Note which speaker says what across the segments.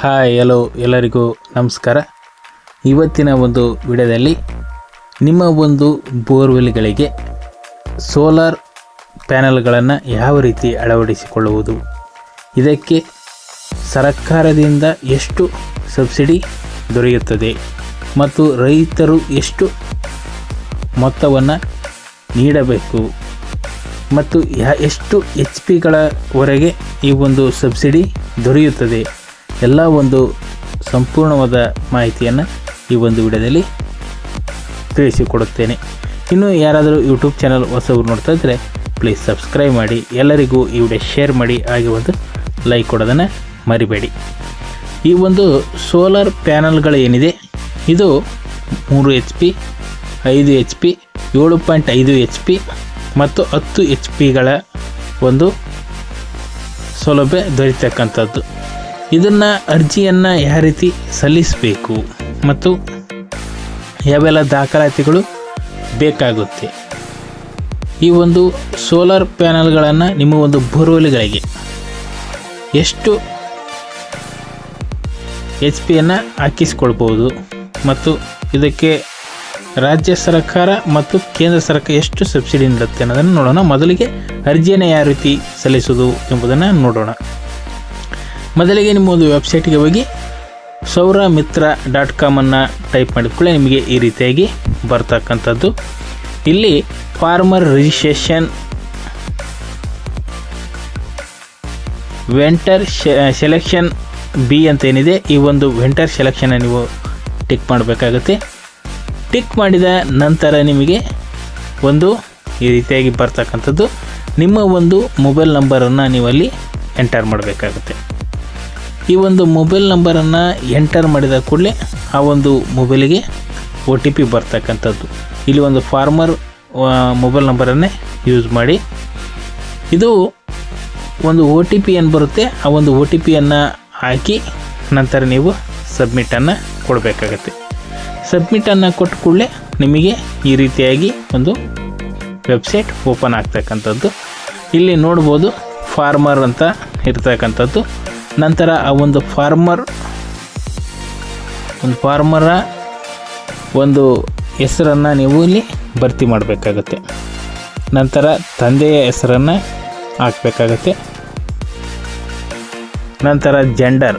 Speaker 1: Hi hello ಎಲ್ಲರಿಗೂ ನಮಸ್ಕಾರ. ಇವತ್ತಿನ ಒಂದು ವಿಡಿಯೋದಲ್ಲಿ ನಿಮ್ಮ ಒಂದು ಬೋರ್ವೆಲ್ಗಳಿಗೆ ಸೋಲಾರ್ ಪ್ಯಾನಲ್ಗಳನ್ನು ಯಾವ ರೀತಿ ಅಳವಡಿಸಿಕೊಳ್ಳುವುದು? ಇದಕ್ಕೆ ಸರ್ಕಾರದಿಂದ ಎಷ್ಟು ಸಬ್ಸಿಡಿ ದೊರೆಯುತ್ತದೆ? ಮತ್ತು ರೈತರು ಎಷ್ಟು ಮೊತ್ತವನ್ನು ನೀಡಬೇಕು? ಮತ್ತು ಎಷ್ಟು ಎಚ್ ಪಿಗಳವರೆಗೆ ಈ ಒಂದು ಸಬ್ಸಿಡಿ ದೊರೆಯುತ್ತದೆ? ಎಲ್ಲ ಒಂದು ಸಂಪೂರ್ಣವಾದ ಮಾಹಿತಿಯನ್ನು ಈ ಒಂದು ವಿಡಿಯೋದಲ್ಲಿ ತಿಳಿಸಿಕೊಡುತ್ತೇನೆ. ಇನ್ನು ಯಾರಾದರೂ ಯೂಟ್ಯೂಬ್ ಚಾನಲ್ ಹೊಸಬ್ರು ನೋಡ್ತಾ ಇದ್ದರೆ ಪ್ಲೀಸ್ ಸಬ್ಸ್ಕ್ರೈಬ್ ಮಾಡಿ, ಎಲ್ಲರಿಗೂ ಈ ವಿಡಿಯೋ ಶೇರ್ ಮಾಡಿ, ಹಾಗೆ ಒಂದು ಲೈಕ್ ಕೊಡೋದನ್ನು ಮರಿಬೇಡಿ. ಈ ಒಂದು ಸೋಲಾರ್ ಪ್ಯಾನಲ್ಗಳು ಏನಿದೆ? ಇದು ಮೂರು ಎಚ್ ಪಿ ಐದು ಎಚ್ ಪಿ ಏಳು ಪಾಯಿಂಟ್ ಐದು ಎಚ್ ಪಿ ಮತ್ತು ಹತ್ತು ಎಚ್ ಪಿಗಳ ಒಂದು ಸೌಲಭ್ಯ ದೊರೀತಕ್ಕಂಥದ್ದು. ಇದನ್ನು ಅರ್ಜಿಯನ್ನು ಯಾವ ರೀತಿ ಸಲ್ಲಿಸಬೇಕು ಮತ್ತು ಯಾವೆಲ್ಲ ದಾಖಲಾತಿಗಳು ಬೇಕಾಗುತ್ತೆ? ಈ ಒಂದು ಸೋಲಾರ್ ಪ್ಯಾನಲ್ಗಳನ್ನು ನಿಮ್ಮ ಒಂದು ಬೋರ್ವೆಲ್ಗಳಿಗೆ ಎಷ್ಟು ಎಚ್ ಪಿಯನ್ನು ಹಾಕಿಸ್ಕೊಳ್ಬೋದು ಮತ್ತು ಇದಕ್ಕೆ ರಾಜ್ಯ ಸರ್ಕಾರ ಮತ್ತು ಕೇಂದ್ರ ಸರ್ಕಾರ ಎಷ್ಟು ಸಬ್ಸಿಡಿ ನೀಡುತ್ತೆ ಅನ್ನೋದನ್ನು ನೋಡೋಣ. ಮೊದಲಿಗೆ ಅರ್ಜಿಯನ್ನು ಯಾವ ರೀತಿ ಸಲ್ಲಿಸೋದು ಎಂಬುದನ್ನು ನೋಡೋಣ. ಮೊದಲಿಗೆ ನಿಮ್ಮ ಒಂದು ವೆಬ್ಸೈಟ್ಗೆ ಹೋಗಿ ಸೌರ ಮಿತ್ರ ಡಾಟ್ ಕಾಮನ್ನು ಟೈಪ್ ಮಾಡಿದ ಕೂಡಲೇ ನಿಮಗೆ ಈ ರೀತಿಯಾಗಿ ಬರ್ತಕ್ಕಂಥದ್ದು. ಇಲ್ಲಿ farmer registration vendor selection B ಅಂತ ಏನಿದೆ, ಈ ಒಂದು ವೆಂಟರ್ ಸೆಲೆಕ್ಷನ್ನ ನೀವು ಟಿಕ್ ಮಾಡಬೇಕಾಗುತ್ತೆ. ಟಿಕ್ ಮಾಡಿದ ನಂತರ ನಿಮಗೆ ಒಂದು ಈ ರೀತಿಯಾಗಿ ಬರ್ತಕ್ಕಂಥದ್ದು. ನಿಮ್ಮ ಒಂದು ಮೊಬೈಲ್ ನಂಬರನ್ನು ನೀವು ಅಲ್ಲಿ ಎಂಟರ್ ಮಾಡಬೇಕಾಗುತ್ತೆ. ಈ ಒಂದು ಮೊಬೈಲ್ ನಂಬರನ್ನು ಎಂಟರ್ ಮಾಡಿದ ಕೂಡಲೇ ಆ ಒಂದು ಮೊಬೈಲಿಗೆ ಒ ಟಿ ಪಿ ಬರ್ತಕ್ಕಂಥದ್ದು. ಇಲ್ಲಿ ಒಂದು ಫಾರ್ಮರ್ ಮೊಬೈಲ್ ನಂಬರನ್ನೇ ಯೂಸ್ ಮಾಡಿ. ಇದು ಒಂದು ಒ ಟಿ ಪಿ ಏನು ಬರುತ್ತೆ, ಆ ಒಂದು ಒ ಟಿ ಪಿಯನ್ನು ಹಾಕಿ ನಂತರ ನೀವು ಸಬ್ಮಿಟನ್ನು ಕೊಡಬೇಕಾಗತ್ತೆ. ಸಬ್ಮಿಟನ್ನು ಕೊಟ್ಟ ಕೂಡಲೇ ನಿಮಗೆ ಈ ರೀತಿಯಾಗಿ ಒಂದು ವೆಬ್ಸೈಟ್ ಓಪನ್ ಆಗ್ತಕ್ಕಂಥದ್ದು. ಇಲ್ಲಿ ನೋಡ್ಬೋದು ಫಾರ್ಮರ್ ಅಂತ ಇರ್ತಕ್ಕಂಥದ್ದು. ನಂತರ ಆ ಒಂದು ಫಾರ್ಮರ್ ಒಂದು ಫಾರ್ಮರ ಒಂದು ಹೆಸರನ್ನು ನೀವು ಇಲ್ಲಿ ಭರ್ತಿ ಮಾಡಬೇಕಾಗತ್ತೆ. ನಂತರ ತಂದೆಯ ಹೆಸರನ್ನು ಹಾಕಬೇಕಾಗತ್ತೆ. ನಂತರ ಜೆಂಡರ್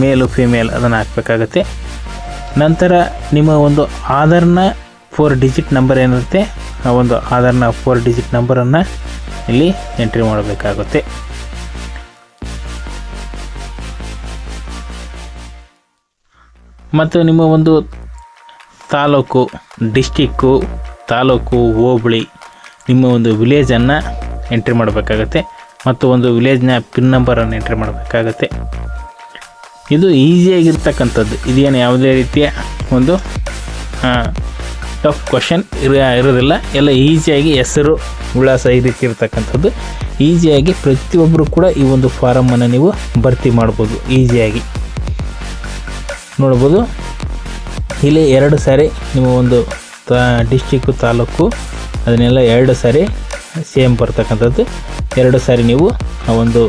Speaker 1: ಮೇಲು ಫಿಮೇಲ್ ಅದನ್ನು ಹಾಕಬೇಕಾಗತ್ತೆ. ನಂತರ ನಿಮ್ಮ ಒಂದು ಆಧಾರ್ನ ಫೋರ್ ಡಿಜಿಟ್ ನಂಬರ್ ಏನಿರುತ್ತೆ, ಆ ಒಂದು ಆಧಾರ್ನ ಫೋರ್ ಡಿಜಿಟ್ ನಂಬರನ್ನು ಇಲ್ಲಿ ಎಂಟ್ರಿ ಮಾಡಬೇಕಾಗುತ್ತೆ. ಮತ್ತು ನಿಮ್ಮ ಒಂದು ತಾಲೂಕು ಡಿಸ್ಟಿಕ್ಕು ತಾಲೂಕು ಹೋಬಳಿ ನಿಮ್ಮ ಒಂದು ವಿಲೇಜನ್ನು ಎಂಟ್ರಿ ಮಾಡಬೇಕಾಗತ್ತೆ ಮತ್ತು ಒಂದು ವಿಲೇಜ್ನ ಪಿನ್ ನಂಬರನ್ನು ಎಂಟ್ರಿ ಮಾಡಬೇಕಾಗತ್ತೆ. ಇದು ಈಸಿಯಾಗಿರ್ತಕ್ಕಂಥದ್ದು. ಇದೇನು ಯಾವುದೇ ರೀತಿಯ ಒಂದು ಟಫ್ ಕ್ವಶನ್ ಇರ, ಇರೋದಿಲ್ಲ. ಎಲ್ಲ ಈಸಿಯಾಗಿ ಹೆಸರು ವಿಳಾಸ ಈ ರೀತಿ ಇರ್ತಕ್ಕಂಥದ್ದು. ಈಸಿಯಾಗಿ ಪ್ರತಿಯೊಬ್ಬರು ಕೂಡ ಈ ಒಂದು ಫಾರಮನ್ನು ನೀವು ಭರ್ತಿ ಮಾಡ್ಬೋದು. ಈಸಿಯಾಗಿ. ನೋಡ್ಬೋದು ಇಲ್ಲಿ ಎರಡು ಸಾರಿ ನಿಮ್ಮ ಒಂದು ತಾ, ಡಿಸ್ಟಿಕ್ಕು ತಾಲೂಕು, ಅದನ್ನೆಲ್ಲ ಎರಡು ಸಾರಿ ಸೇಮ್ ಬರ್ತಕ್ಕಂಥದ್ದು. ಎರಡು ಸಾರಿ ನೀವು ಆ ಒಂದು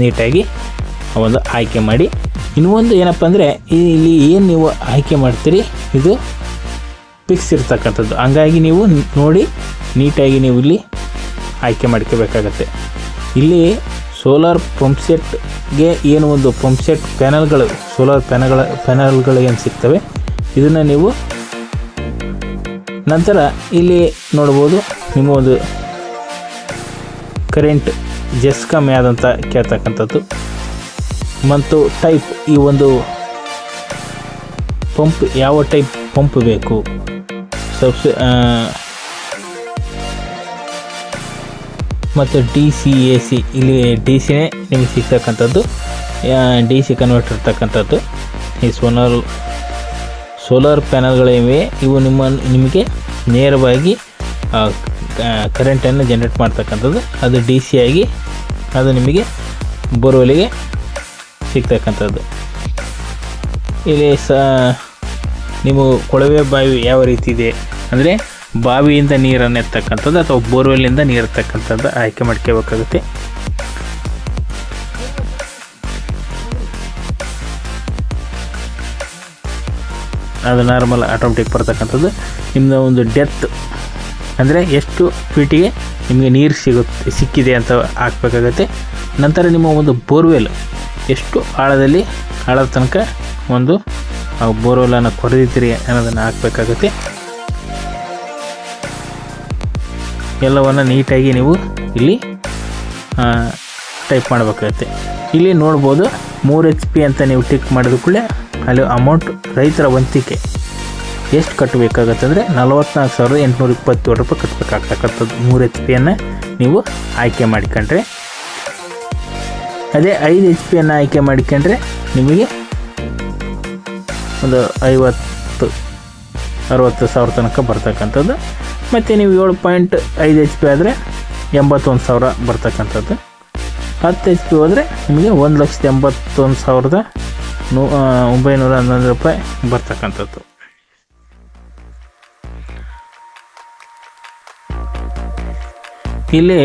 Speaker 1: ನೀಟಾಗಿ ಆ ಒಂದು ಆಯ್ಕೆ ಮಾಡಿ. ಇನ್ನೊಂದು ಏನಪ್ಪ ಅಂದರೆ ಇಲ್ಲಿ ಏನು ನೀವು ಆಯ್ಕೆ ಮಾಡ್ತೀರಿ, ಇದು ಫಿಕ್ಸ್ ಇರ್ತಕ್ಕಂಥದ್ದು. ಹಂಗಾಗಿ ನೀವು ನೋಡಿ ನೀಟಾಗಿ ನೀವು ಇಲ್ಲಿ ಆಯ್ಕೆ ಮಾಡ್ಕೋಬೇಕಾಗತ್ತೆ. ಇಲ್ಲಿ ಸೋಲಾರ್ ಪಂಪ್ಸೆಟ್ಗೆ ಏನು ಒಂದು ಪಂಪ್ಸೆಟ್ ಪ್ಯಾನಲ್ಗಳು, ಸೋಲಾರ್ ಪ್ಯಾನಲ್ಗಳ ಪ್ಯಾನಲ್ಗಳು ಏನು ಸಿಗ್ತವೆ? ಇದನ್ನು ನೀವು ನಂತರ ಇಲ್ಲಿ ನೋಡ್ಬೋದು, ನಿಮ್ಮ ಒಂದು ಕರೆಂಟ್ ಜಸ್ ಕಮ್ಮಿ ಆದಂತ ಕೇಳ್ತಕ್ಕಂಥದ್ದು. ಮತ್ತು ಟೈಪ್ ಈ ಒಂದು ಪಂಪ್ ಯಾವ ಟೈಪ್ ಪಂಪ್ ಬೇಕು? ಸಬ್ಸಿ ಮತ್ತು ಡಿ ಸಿ ಎ ಸಿ ಇಲ್ಲಿ ಡಿ ಸಿನೇ ನಿಮಗೆ ಸಿಗ್ತಕ್ಕಂಥದ್ದು. ಡಿ ಸಿ ಕನ್ವರ್ಟ್ ಇರ್ತಕ್ಕಂಥದ್ದು ಈ ಸೋಲಾರ್ ಸೋಲಾರ್ ಪ್ಯಾನಲ್ಗಳಿವೆ ಇವು. ನಿಮ್ಮ, ನಿಮಗೆ ನೇರವಾಗಿ ಕರೆಂಟನ್ನು ಜನ್ರೇಟ್ ಮಾಡ್ತಕ್ಕಂಥದ್ದು. ಅದು ಡಿ ಸಿ ಆಗಿ, ಅದು ನಿಮಗೆ ಬೋರ್ವೆಲಿಗೆ ಸಿಗ್ತಕ್ಕಂಥದ್ದು. ಇಲ್ಲಿ ಸ, ನಿಮ್ಮ ಕೊಳವೆ ಬಾವಿ ಯಾವ ರೀತಿ ಇದೆ? ಅಂದರೆ ಬಾವಿಯಿಂದ ನೀರನ್ನು ಎತ್ತಕ್ಕಂಥದ್ದು ಅಥವಾ ಬೋರ್ವೆಲ್ಲಿಂದ ನೀರು ಎತ್ತಕ್ಕಂಥದ್ದು ಆಯ್ಕೆ ಮಾಡ್ಕೋಬೇಕಾಗುತ್ತೆ. ಅದು ನಾರ್ಮಲ್ ಆಟೋಮೆಟಿಕ್ ಬರ್ತಕ್ಕಂಥದ್ದು. ನಿಮ್ಮ ಒಂದು ಡೆತ್ ಅಂದರೆ ಎಷ್ಟು ಫೀಟಿಗೆ ನಿಮಗೆ ನೀರು ಸಿಗುತ್ತೆ, ಸಿಕ್ಕಿದೆ ಅಂತ ಹಾಕ್ಬೇಕಾಗತ್ತೆ. ನಂತರ ನಿಮ್ಮ ಒಂದು ಬೋರ್ವೆಲ್ ಎಷ್ಟು ಆಳದಲ್ಲಿ, ಆಳದ ತನಕ ಒಂದು, ಆ ಬೋರ್ವೆಲನ್ನು ಕೊರೆದಿದ್ದೀರಿ ಅನ್ನೋದನ್ನು ಹಾಕಬೇಕಾಗತ್ತೆ. ಎಲ್ಲವನ್ನು ನೀಟಾಗಿ ನೀವು ಇಲ್ಲಿ ಟೈಪ್ ಮಾಡಬೇಕಾಗುತ್ತೆ. ಇಲ್ಲಿ ನೋಡ್ಬೋದು ಮೂರು ಎಚ್ ಪಿ ಅಂತ ನೀವು ಟಿಕ್ ಮಾಡಿದ ಕೂಡಲೇ ಅಲ್ಲಿ ಅಮೌಂಟ್ ರೈತರ ವಂತಿಕೆ ಎಷ್ಟು ಕಟ್ಟಬೇಕಾಗತ್ತೆ ಅಂದರೆ ನಲವತ್ನಾಲ್ಕು ಸಾವಿರದ ಎಂಟುನೂರ ಇಪ್ಪತ್ತೇಳು ರೂಪಾಯಿ ಕಟ್ಟಬೇಕಾಗ್ತಕ್ಕಂಥದ್ದು ಮೂರು ಎಚ್ ಪಿಯನ್ನು ನೀವು ಆಯ್ಕೆ ಮಾಡಿಕೊಂಡ್ರೆ. ಅದೇ ಐದು ಎಚ್ ಪಿಯನ್ನು ಆಯ್ಕೆ ಮಾಡಿಕೊಂಡ್ರೆ ನಿಮಗೆ ಒಂದು ಐವತ್ತು, ಅರವತ್ತು ಸಾವಿರ ತನಕ ಬರ್ತಕ್ಕಂಥದ್ದು ಮತ್ತು ನೀವು ಏಳು ಪಾಯಿಂಟ್ ಐದು ಎಚ್ ಪಿ ಆದರೆ ಎಂಬತ್ತೊಂದು ಸಾವಿರ ಬರ್ತಕ್ಕಂಥದ್ದು. ಹತ್ತು ಎಚ್ ಪಿ ಹೋದರೆ ನಿಮಗೆ ಒಂದು ಲಕ್ಷದ ಎಂಬತ್ತೊಂದು ಸಾವಿರದ ನೂ ಒಂಬೈನೂರ ಹನ್ನೊಂದು ರೂಪಾಯಿ ಬರ್ತಕ್ಕಂಥದ್ದು. ಇಲ್ಲಿ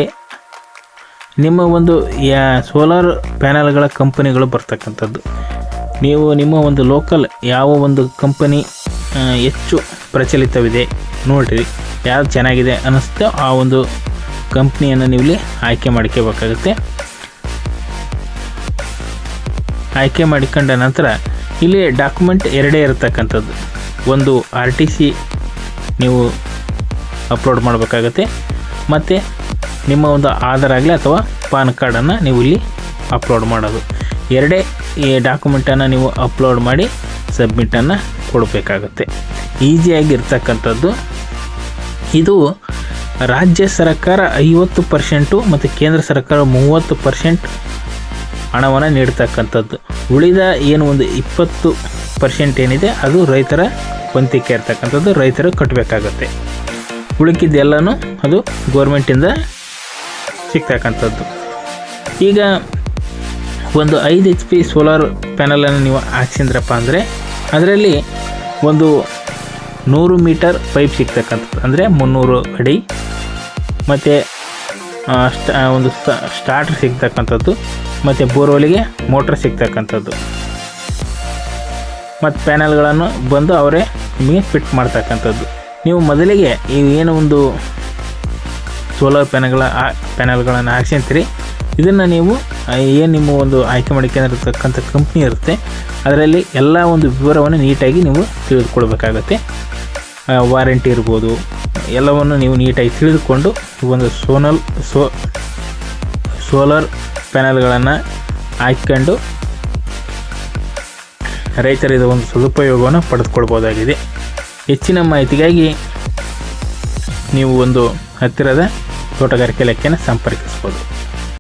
Speaker 1: ನಿಮ್ಮ ಒಂದು, ಯಾ ಸೋಲಾರ್ ಪ್ಯಾನಲ್ಗಳ ಕಂಪನಿಗಳು ಬರ್ತಕ್ಕಂಥದ್ದು. ನೀವು ನಿಮ್ಮ ಒಂದು ಲೋಕಲ್ ಯಾವ ಒಂದು ಕಂಪನಿ ಹೆಚ್ಚು ಪ್ರಚಲಿತವಿದೆ ನೋಡಿರಿ. ಯಾವ್ದು ಚೆನ್ನಾಗಿದೆ ಅನ್ನಿಸ್ತೋ ಆ ಒಂದು ಕಂಪ್ನಿಯನ್ನು ನೀವು ಇಲ್ಲಿ ಆಯ್ಕೆ ಮಾಡ್ಕೋಬೇಕಾಗುತ್ತೆ. ಆಯ್ಕೆ ಮಾಡಿಕೊಂಡ ನಂತರ ಇಲ್ಲಿ ಡಾಕ್ಯುಮೆಂಟ್ ಎರಡೇ ಇರತಕ್ಕಂಥದ್ದು. ಒಂದು ಆರ್ ಟಿ ಸಿ ನೀವು ಅಪ್ಲೋಡ್ ಮಾಡಬೇಕಾಗತ್ತೆ. ಮತ್ತು ನಿಮ್ಮ ಒಂದು ಆಧಾರ್ ಆಗಲಿ ಅಥವಾ ಪಾನ್ ಕಾರ್ಡನ್ನು ನೀವು ಇಲ್ಲಿ ಅಪ್ಲೋಡ್ ಮಾಡೋದು. ಎರಡೇ ಈ ಡಾಕ್ಯುಮೆಂಟನ್ನು ನೀವು ಅಪ್ಲೋಡ್ ಮಾಡಿ ಸಬ್ಮಿಟನ್ನು ಕೊಡಬೇಕಾಗತ್ತೆ. ಈಸಿಯಾಗಿರ್ತಕ್ಕಂಥದ್ದು ಇದು ರಾಜ್ಯ ಸರ್ಕಾರ ಐವತ್ತು ಪರ್ಸೆಂಟು ಮತ್ತು ಕೇಂದ್ರ ಸರ್ಕಾರ ಮೂವತ್ತು ಪರ್ಸೆಂಟ್ ಹಣವನ್ನು ನೀಡ್ತಕ್ಕಂಥದ್ದು. ಉಳಿದ ಏನು ಒಂದು ಇಪ್ಪತ್ತು ಪರ್ಸೆಂಟ್ ಏನಿದೆ, ಅದು ರೈತರ ವಂತಿಕೆ ಇರ್ತಕ್ಕಂಥದ್ದು, ರೈತರು ಕಟ್ಟಬೇಕಾಗತ್ತೆ ಉಳಿಕಿದ್ದೆಲ್ಲನೂ ಅದು ಗೋರ್ಮೆಂಟಿಂದ ಸಿಗ್ತಕ್ಕಂಥದ್ದು. ಈಗ ಒಂದು ಐದು ಎಚ್ ಪಿ ಸೋಲಾರ್ ಪ್ಯಾನಲನ್ನು ನೀವು ಹಾಕ್ಸಿದ್ರಪ್ಪ ಅಂದರೆ, ಅದರಲ್ಲಿ ಒಂದು ನೂರು ಮೀಟರ್ ಪೈಪ್ ಸಿಗ್ತಕ್ಕಂಥದ್ದು. ಅಂದರೆ ಮುನ್ನೂರು ಅಡಿ. ಮತ್ತು ಒಂದು ಸ್ಟಾರ್ಟರ್ ಸಿಗ್ತಕ್ಕಂಥದ್ದು. ಮತ್ತು ಬೋರ್ವೆಲ್ಗೆ ಮೋಟ್ರ್ ಸಿಗ್ತಕ್ಕಂಥದ್ದು. ಮತ್ತು ಪ್ಯಾನಲ್ಗಳನ್ನು ಬಂದು ಅವರೇ ನಿಮಗೆ ಫಿಟ್ ಮಾಡ್ತಕ್ಕಂಥದ್ದು. ನೀವು ಮೊದಲಿಗೆ ಏನು ಒಂದು ಸೋಲಾರ್ ಪ್ಯಾನಲ್ಗಳ ಪ್ಯಾನಲ್ಗಳನ್ನು ಹಾಕ್ಸಿರ್ತೀರಿ. ಇದನ್ನು ನೀವು ಏನು ನಿಮ್ಮ ಒಂದು ಆಯ್ಕೆ ಮಾಡಿಕೊಂಡಿರ್ತಕ್ಕಂಥ ಕಂಪ್ನಿ ಇರುತ್ತೆ. ಅದರಲ್ಲಿ ಎಲ್ಲ ಒಂದು ವಿವರವನ್ನು ನೀಟಾಗಿ ನೀವು ತಿಳಿದುಕೊಳ್ಬೇಕಾಗತ್ತೆ. ವಾರಂಟಿ ಇರ್ಬೋದು. ಎಲ್ಲವನ್ನು ನೀವು ನೀಟಾಗಿ ತಿಳಿದುಕೊಂಡು ಒಂದು ಸೋನಲ್, ಸೋ, ಸೋಲಾರ್ ಪ್ಯಾನಲ್ಗಳನ್ನು ಹಾಕ್ಕೊಂಡು ಇದು ಒಂದು ಸದುಪಯೋಗವನ್ನು ಪಡೆದುಕೊಳ್ಬೋದಾಗಿದೆ. ಹೆಚ್ಚಿನ ಮಾಹಿತಿಗಾಗಿ ನೀವು ಒಂದು ಹತ್ತಿರದ ತೋಟಗಾರಿಕೆ ಇಲಾಖೆಯನ್ನು ಸಂಪರ್ಕಿಸ್ಬೋದು